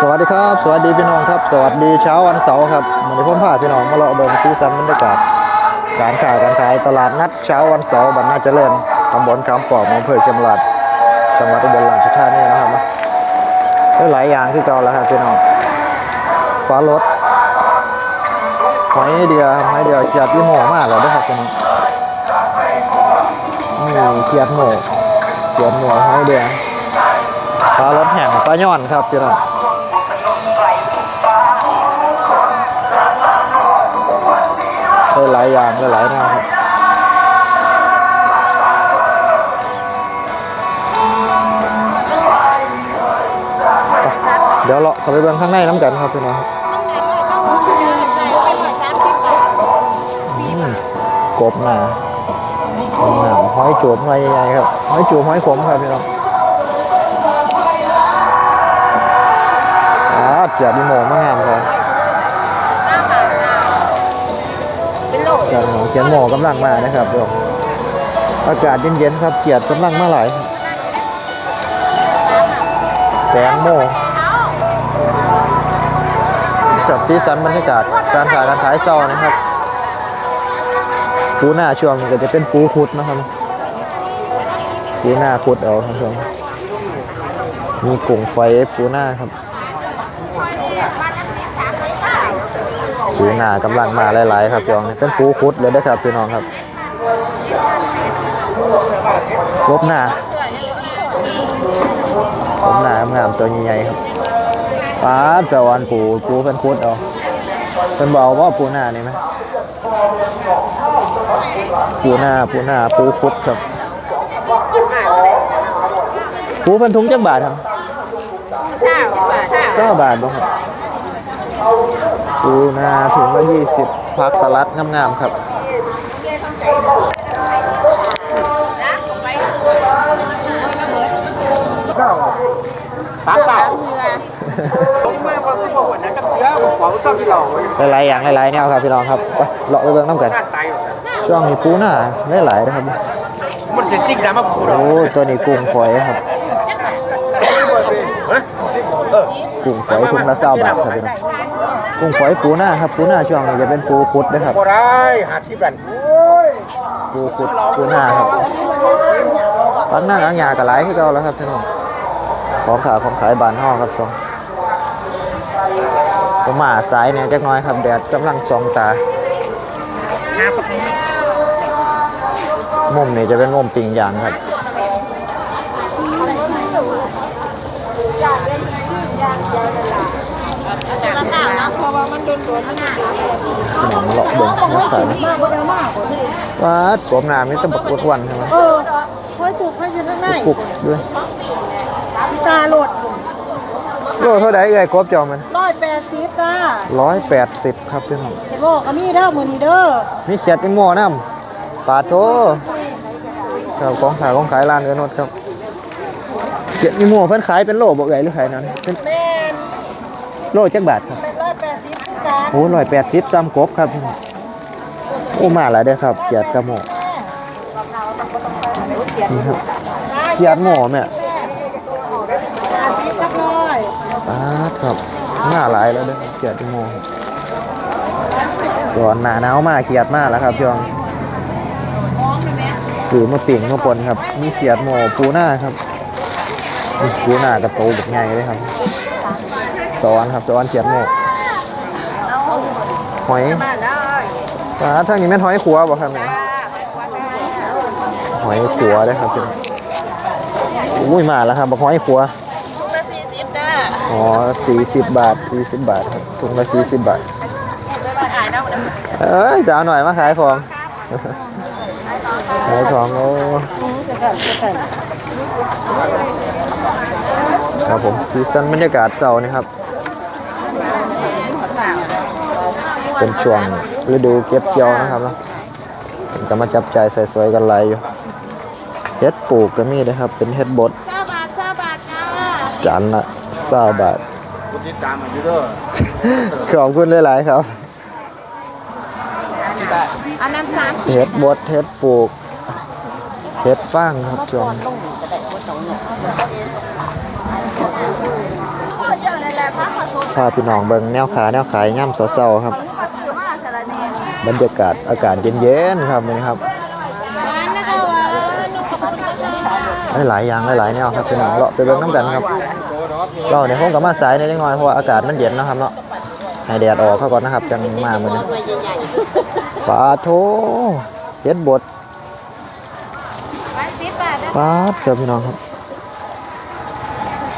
สวัสดีครับ สวัสดีพี่น้องครับ สวัสดีเช้าวันเสาร์ครับวันนี้ผมพาพี่น้องมาเลาะเบิ่งสีสันบรรยากาศการขายการขายตลาดนัดเช้าวันเสาร์บรรณาเจริญตำบลคำปอกอำเภอเชียงรายจังหวัดอุบลราชธานีนะครับได้หลายอย่างที่เก่าแล้วครับพี่น้องปลารสหอยเดียวหอยเดียวเขียดยี่หมูมากเลยเด้วยครับพี่น้องนี่เขียดหมูเขียดหมูหอยเดียว ลารสแห้งปลาย่อนครับพี่น้องได้หลายอย่างได้หลายแนวครับเดี๋ยวเราเข้าไปเบิ่งข้างในน้ำกันครับพี่น้องกบหนาหนาห้อยจูบหอยใหญ่ๆครับห้อยจูบห้อยขมครับพี่น้อง อ่าเจียบมีหมูมางามครับเขียนหมูเขียนหมูกำลังมานะครับผมอากาศเย็นๆครับเขียดกำลังมาหลายแตงโมกับที่สันบรรยากาศการขายการขายเศร้านะครับปูหน้าช่วงนี้ก็จะเป็นปูขุดนะครับปูหน้าขุดเอาครับผมมีกุ้งไฟปูหน้าครับ ปูหน้ากำลังมาหลายๆครับจองนี่เป็นปูคุดเลยนะครับพี่น้องครับลบหน้าลบหน้างามๆตัวใหญ่ๆครับปลาสวรรค์ปูปูเป็นคุดเอาเป็นเบาว่าปูหน้านี่ไหมปูหน้าปูหน้าปูคุดครับปูเป็นถุงจักบาทครับเก้าบาทบ่ครับ ปูนาถุงละยี่สิบผักสลัดงามๆครับสามสาวผมไม่ว่าผู้บอกว่านั่นก็เยอะผมบอกว่าชอบที่เราหลายๆอย่างหลายๆแนวครับพี่น้องครับไปเลาะไปเบิ่งน้ำกันหน้าตายช่วงนี้ปูหน้าหลายๆนะครับมันเสียสิ่งดำมาพูดโอ้ตัวนี้กุ้งฝอยครับกุ้งฝอยถุงละเศร้าบาทครับพี่น้อง กุ้งฝอยปูหน้าครับปูหน้าช่วงนี้จะเป็นปูคุดนะครับบ่ได้หาที่บันปูคุดปูหน้าครับปักหน้าหางยากับหลายคือเก่าแล้วครับพี่น้องของขายของขายบานห้องครับช่วงผมมาสายเนี่ยจักหน้อยครับแดดกำลังส่องตามุมนี้จะเป็นมุมปิงยางครับขนม หลอกเบิ่งนะครับว้าดกบน้ำนี่ต้องบกวันใช่ไหมเออค่อยถูกค่อยยืนข้างในกุกด้วยตาโหลดโลเท่าไหร่เอ่ยกบจองมันร้อยแปดสิบจ้าร้อยแปดสิบครับพี่น้องเห็นบอกก็มีเด้อมือนี้เด้อมีเขียดอีโม่น้ำปลาโตครับของขายของขายร้านเอินนดครับเขียดอีโม่เพิ่นขายเป็นโลบ่เอ่ยหรือขายนั้นเป็นแม่นโลจักบาทครับ เป็นร้อยแปดสิบจ้าโอ้ร้อยแปดสิบซ้ำกบครับ โอ้มาแล้วเด้อครับเขียดกระโหมนี่ครับเขียดหม่แม่แปดสิบกับร้อยปาดครับมาหลายแล้วเด้อเขียดอีโม่ส่วนหนาหนาวมาเขียดมากแล้วครับพี่องสื่อมาปิ่งมาปนครับ มีเขียดโหม่ปูหน้าครับปูหน้ากระโตแบบใหญ่เลยครับสอนครับสอนเขียดโหม่ หอยปลาทางนี้แม่นหอยขัวบ่ครับแม่หอยขัวได้อครับพี่น้องอุ้ยมาแล้วครับบักหอยขัวอ๋อสี่สิบบาทสี่สิบบาทครับถุงละสี่สิบบาทเอ้ยจะเอาหน่อยมาขายของขายของโอ้ครับผมซีซันบรรยากาศเสาร์นี่ครับ เป็นช่วงฤดูเก็บเกี่ยวนะครับเนาะผมก็มาจับใจายใส่สวยกันหลายอยู่เฮ็ดปลูกก็มีนะครับ เป็นเฮ็ดบดเจ้าบาทเจ้าบาทจ้าจานละสาบาทคุณติดตามมันอยู่เด้อขอบคุณหลายๆครับอันนั้นสามเฮ็ดบดเฮ็ดปลูกเฮ็ดฟางครับช่วงพาพี่น้องเบิ่งแนวขาแนวขายย่ำเสาๆครับ บรรยากาศอากาศเย็นๆครับนี่ครับหลายอย่างหลายๆแนวครับพี่น้องเลาะไปเบิ่งน้ำกันครับเราในห้องกับมาสายในอยนิดหน่อยเพราะว่าอากาศมันเย็นนะครับเนาะให้แดดออกเข้าก่อนนะครับจังมามื้อนปลาโถเฮ็ดบดปลาดครับพี่น้องครับ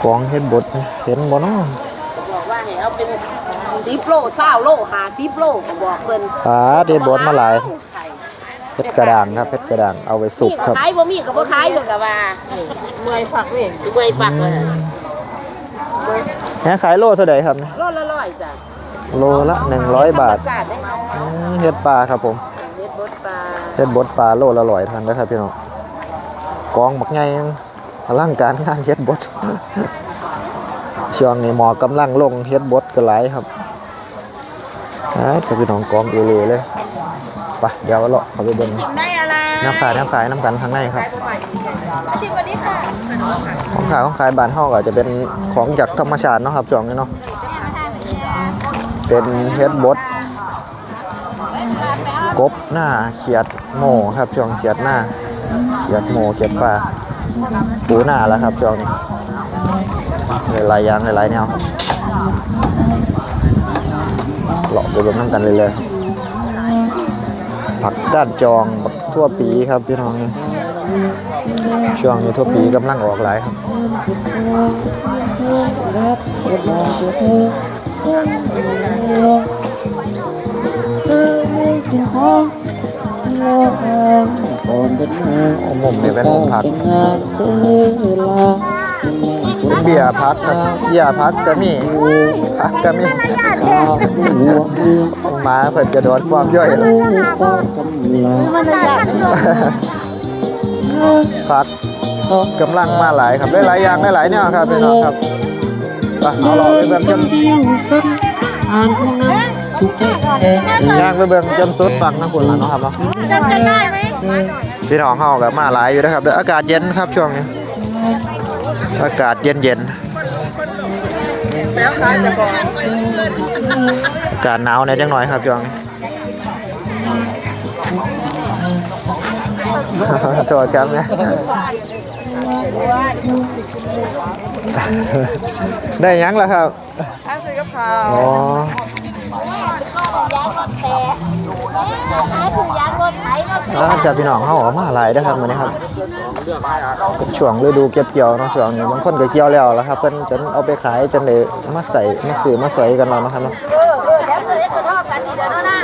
กองเฮ็ดบดเห็นบ่เนาะบอกว่าให้เอาเป็น สิบโลเศร้าโลหาสิบโลก็บอกเพิ่นปลาดเฮ็ดบดมาหลายไข่เฮ็ดกระด้างครับเฮ็ดกระด้างเอาไว้สุกมีคก็รับ ขายบ่มีก็บ่ขายเพิ่นก็ว่าเมื่อยฝักนี่เมื่อยฝักเลยแหขายโลเท่าใดครับเนี่ยโลละร้อยจ้ะโลละ100 บาทธรรมชติได้อืมเฮ็ดปลาครับผมเฮ็ดบดปลาเฮ็ดบดปลาโลละร้อยทันนะครับพี่น้องกองบักใหญ่อลังการงานเฮ็ดบดช่วงนี้หมอกำลังลงเฮ็ดบดก็หลายครับ อ่าครับพี่น้องกองเอเลเลยไปเดี๋ยวเลาะเข้าไปเบิ่งได้อะไรน้ำขายน้ำขายน้ำกันข้างในครับสวัสดีค่ะของขายของขายบ้านเฮาก็จะเป็นของจากธรรมชาติเนาะครับช่วงนี้เนาะเป็นเฮ็ดบดกบหน้าเขียดโมครับช่วงเขียดหน้าเขียดโมเขียดปลาปูหน้าแล้วครับช่วงนี้หลายๆอย่างหลายๆแนว ครับเลาะไปเบิ่งน้ำกันเลยเลยผักก้านจองแบักทั่วปีครับพี่น้องนี่ช่วงนี้ทั่วปีกำลังออกหลายครับโอ้มุมนี่เป็นมุมพักเบียร์พักครับเบียร์พักก็มีพักก็มี หมาเพิ่นจะโดนความย่อยพักกำลังมาหลายครับหลายๆอย่างหลายๆแนวครับพี่น้องครับไปเอาเราไปเบิ่งจนย่างไปเบิ่งจนสุดฟังทั้งคนแล้วเนาะครับเนาะจำจะได้ไหมพี่น้องเฮากับมาหลายอยู่นะครับเด้ออากาศเย็นครับช่วงนี้ อากาศเย็นเย็นแล้วขายจะบอกๆอา กาศหนาวเนี่ยจังหน่อยครับช่วงนี้โทษครับเนี่ยได้หยังแล้วครับทางซื้อกับข้าว อ๋อขายถุงยางรถไถรถอ่าจากพี่น้องเฮาออกมาหลายเด้อครับมื้อนี้ครับเป็นช่วงฤดูเก็บเกี่ยวเนาะช่วงนี้บางคนก็เกี่ยวแล้วแล้วครับเพิ่นจนเอาไปขายจนได้มาใส่มาซื้อมาใส่กันแล้วเนาะครับเนาะเออเออแล้วเกิดได้ทอดกันอีเด้อนะ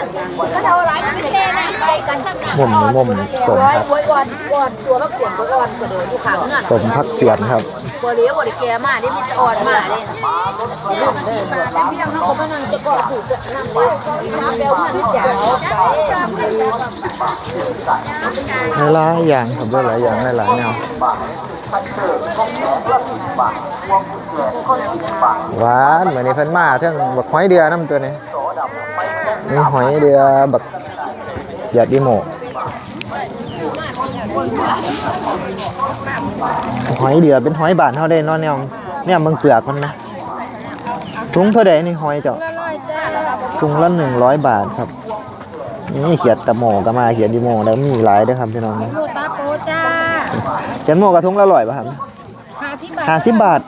ก็เท่าไรมันเป็นแค่นะไปกันสักหน่อย มุมนี้มุมสมครับบวยอ่อนอ่อนตัวเราเปลี่ยนบวยอ่อนกระโดดอยู่ข้างเงื่อนสมพักเสียนครับบวยเลี้ยวบวยแก่มาเนี่ยมีแต่อ่อนมาเลยลูกสี่บาทแล้วพี่น้องเขามานั่งจะก่อถูกจะนั่งเลี้ยวน้ำเบลมันจ๋าหลายๆอย่างครับหลายๆอย่างหลายๆแนวหวานเหมือนนี้เพิ่นมาเทั้งบักหอยเดือน้ำตัวนี้มีหอยเดือบักห ยาดอีโมหอยเดือเป็นหอยบานเท่าได้เนอนเนี่ยเนี่ยมึงเปลือกมันนะถุงเท่าใดนี่หอยเจ้าถุงละหนึ่งร้อยบาทครับ นี่เขียดตะโมก็มาเขียดดีโมแล้วมีหลายด้วยครับพี่น้องโลตาโปจ้าเขียดโมกระทุงละร้อยป่ะครับห้าที่บาทห้าสิบบาท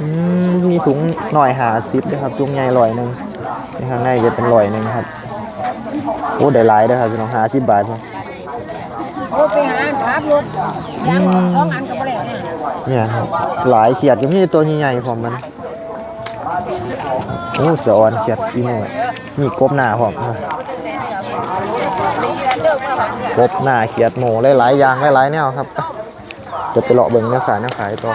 อืมมีถุงหน่อยหาสิบนะครับถุงใหญ่ร้อยหนึ่งในข้างในจะเป็นร้อยหนึ่งครับโอ้ได้หลายด้วยครับพี่น้องห้าสิบบาทครับโลไปหาครับรถยางสองอันกับแหลกเนี่ยเนี่ยครับหลายเขียดก็มีตัวใหญ่ๆพร้อมมันโอ้เสืออ่อนเขียดอีโมมีกบหน้าพร้อมครับกบหน้าเขียดโมหลายๆอย่างหลายๆแนวครับ จะไปเลาะเบิ่งเนื้อขายเนื้อขายตัว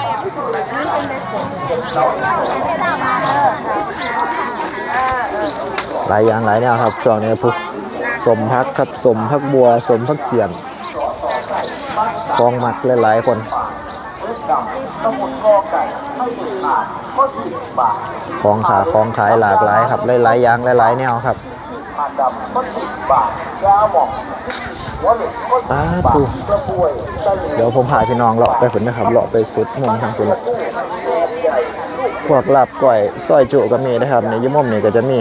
หลายอย่างหลายแนวครับช่วงนี้พุก สมพักครับสมพักบัวสมพักเสียงกองหมักหลาย ๆ คนของขาของขายหลากหลายครับหลายๆอย่างหลายๆแนวครับอาตูเดี๋ยวผมพาพี่น้องเลาะไปฝนนะครับเลาะไปสุดมุมทางฝนละพวกลาบก้อยซอยจุก็มีนะครับในยุมมนี่ก็จะมี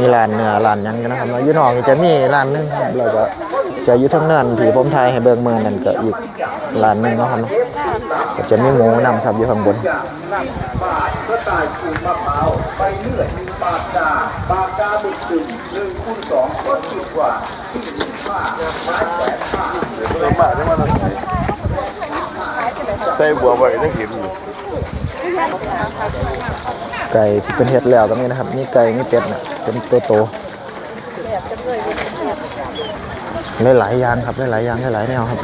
มีร้านเนื้อร้านยังกันนะครับแล้วอยูนอกนี่จะมีร้านหนึงครับแล้วก็จะยู่ทั้งเนินที่ผมทยให้เบิงเมืองนั่นก็อีกร้านหนึงนะครับเนาะก็จะมีหมูนำครับอยู่ข้างบนใส่บัวไว้ได้เห็นอยู่ไก่ที่เป็นเห็ดแล้วก็มีนะครับ มีไก่มีเป็ดนะ เป็นตัวโตหลายๆอย่างครับหลายๆอย่างหลายๆแนวครับ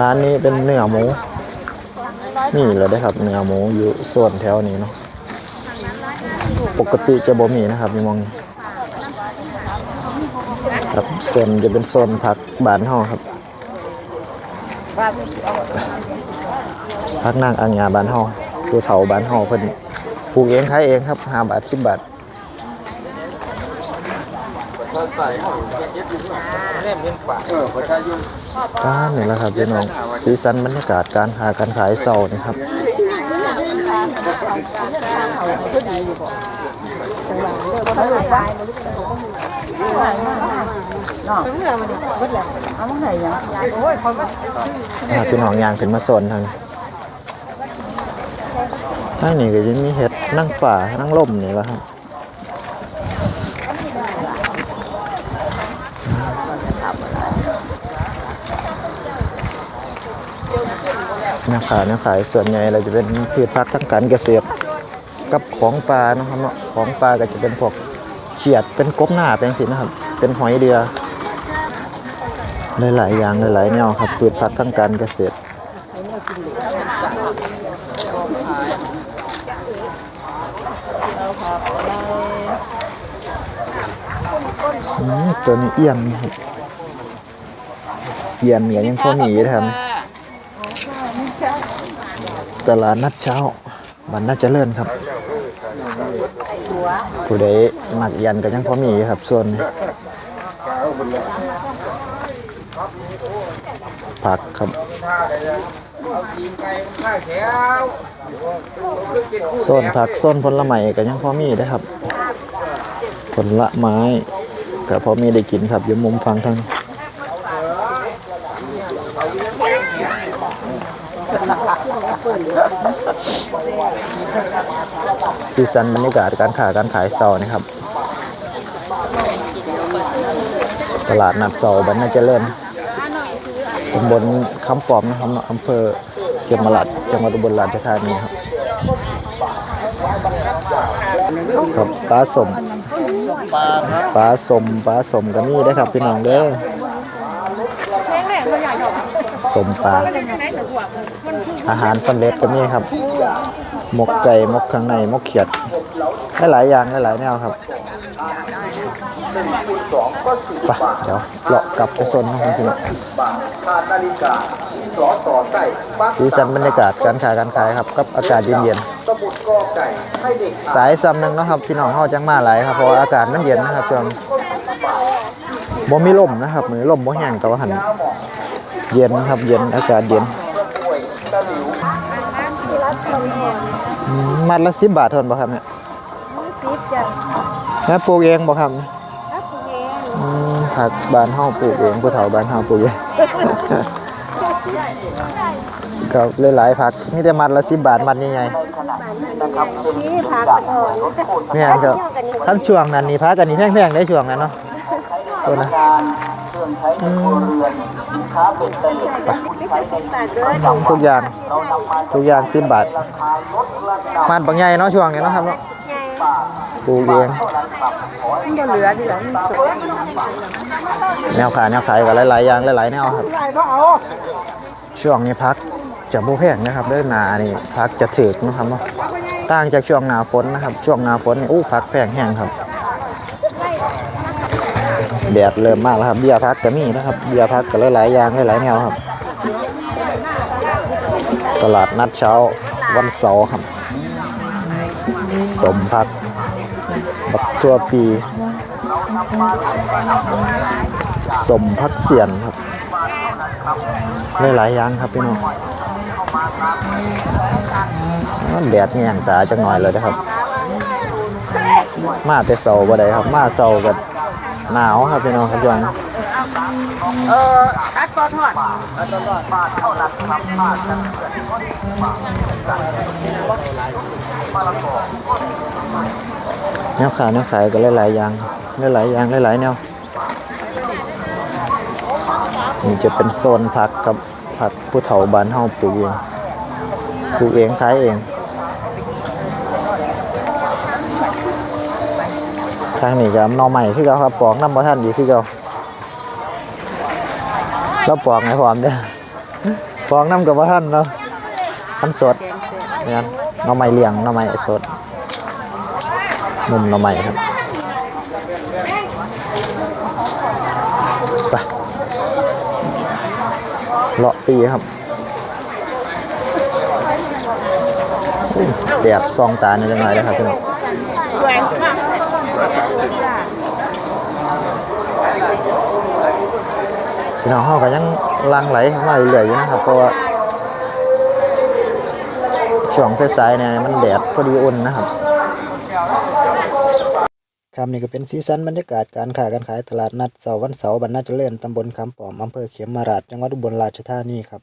ร้านนี้เป็นเนื้อหมู นี่เลยได้ครับเนื้อหมูอยู่ส่วนแถวนี้เนาะปกติจะบ่มีนะครับมีมองนี่ครับส่วนจะเป็นโซนผักบานเฮาครับผักนางอังยาบานเฮาตัวเถาบานเฮาเพิ่นปลูกเองขายเองครับ5บาท10บาท เออประชาชนอ่านี่แหละครับพี่น้องสีสันบรรยากาศการหาการขายเสานี่ครับอ่าพี่น้องยางขึ้นมาโซนทางนี้ทางนี้ก็จะมีเห็ดนั่งฝ่านั่งล่มนี่แหละครับ นื้อขายเนื้อขายส่วนใหญ่เราจะเป็นพืชผักทางการเกษตรกับของปลานะครับเนาะของปลาก็จะเป็นพวกเขียดเป็นกบหน้าเป็นสินะครับ เป็นหอยเดือหลายๆอย่างหลายๆแนวครับพืชผักทางการเกษตรตัวนี้เอี้ยนครับเอี้ยนยังพอมีอยู่นะครับ ตลาดนัดเช้าบันน่าจะเจริญครับผู้ใดหมักยันก็ยังพอมีอยู่ครับส่วนผักครับโซนผักโซนผลไม้ก็ยังพอมีนะครับผลไม้ก็พอมีได้กินครับอยู่มุมฟังทาง สีสันบรรยากาศการขายการขายเสานะครับ ตลาดนัดเสาร์บรรณาเจริญตำบลคำปอมนะครับอำเภอเชียงมาลัดจังหวัดอุบลราชธานีครับครับปลาสมปลาสมปลาสมก็มีได้ครับพี่น้องเด้อสมปลา อาหารสำเร็จก็มีครับ หมกไก่หมกข้างในหมกเขียดได้หลายอย่างได้หลายแนวครับไปเดี๋ยวเลาะกลับไปโซนของพี่น้องสีสันบรรยากาศการขายการขายครับกับอากาศเย็นๆสายซ้ำหนึ่งนะครับพี่น้องเขาจังมาหลายครับเพราะอากาศมันเย็นนะครับช่วงบ่มีลมนะครับมือลมบ่แห้งแต่ว่าหันเย็นครับเย็นอากาศเย็น อืมมัดละสิบบาทเทานนบ่ครับเนี่ยสิบจ้ะแม่ปลูกเองบ่ครับถ้าคุณเองอืมผักบ้านเฮาปลูกเองผู้เฒ่าบ้านเฮาปลูกเองก็หลายๆผักมีแต่มัดละสิบบาทมัดใหญ่ที่พักก่อนๆแม่นครับท่านช่วงนั้นนี่พักกันนี่แพงๆได้ช่วงนั้นเนาะตัวนะ อืมสิบสิบบาทเลยทุกอย่างทุกอย่างสิบบาทมัดบางใหญ่เนาะช่วงนี้เนาะครับเนาะปลูกเองมันเหลือดีหรอมันสวยแนวขายแนวขายก็หลายๆอย่างหลายๆแนวครับ ช่วงนี้พักจะบ่แพงนะครับเด้อหนานี่พักจะถึกนะครับเนาะต่างจากช่วงหนาฝนนะครับ ช่วงหนาฝนนี่อู้พักแพงแห้งครับ แดดเริ่มมากแล้วครับเบียร์พักก็มีนะครับเบียร์พักก็หลายๆอย่างหลายๆแนวครับ ตลาดนัดเช้าวันเสาร์ครับ สมพักบักทั่วปีสมพักเสียนครับหลายๆอย่างครับพี่น้องแดดแง่งตาจังหน่อยเลยนะครับ มาแต่เสาบ่ได้ครับ มาเสากับ หนาวครับพี่น้องครับจังเออคัดตอนทอดแนวขายแนวขายก็หลายๆอย่างหลายๆอย่างหลายๆแนวนี่จะเป็นโซนผักกับผักผู้เฒ่าบ้านเฮาปลูกเองปลูกเองขายเอง ทางนี้ก็นอใหม่คือเก่าครับปอกน้ำบ่ทันอีกคือเก่าแล้วปอกให้พร้อมเด้อปอกน้ำกับบ่ทันเนาะทันสดงั้นหน่อไม้เลี้ยงน่อไม้สดมุมน่อไม้ครับไปเลาะปีครับแดดซองตาเนี่ยจังไงเลยครับพี่น้อง พี่น้องเขาก็ยังลังไหลเข้ามาเรื่อยๆอยู่นะครับเพราะว่าช่วงสายๆเนี่ยมันแดดพอดีอุ่นนะครับครับนี่ก็เป็นสีสันบรรยากาศการค้าการขายตลาดนัดเสาร์วันเสาร์บรรณาเจริญตำบลคำปอมอำเภอเขมราชจังหวัดอุบลราชธานีครับ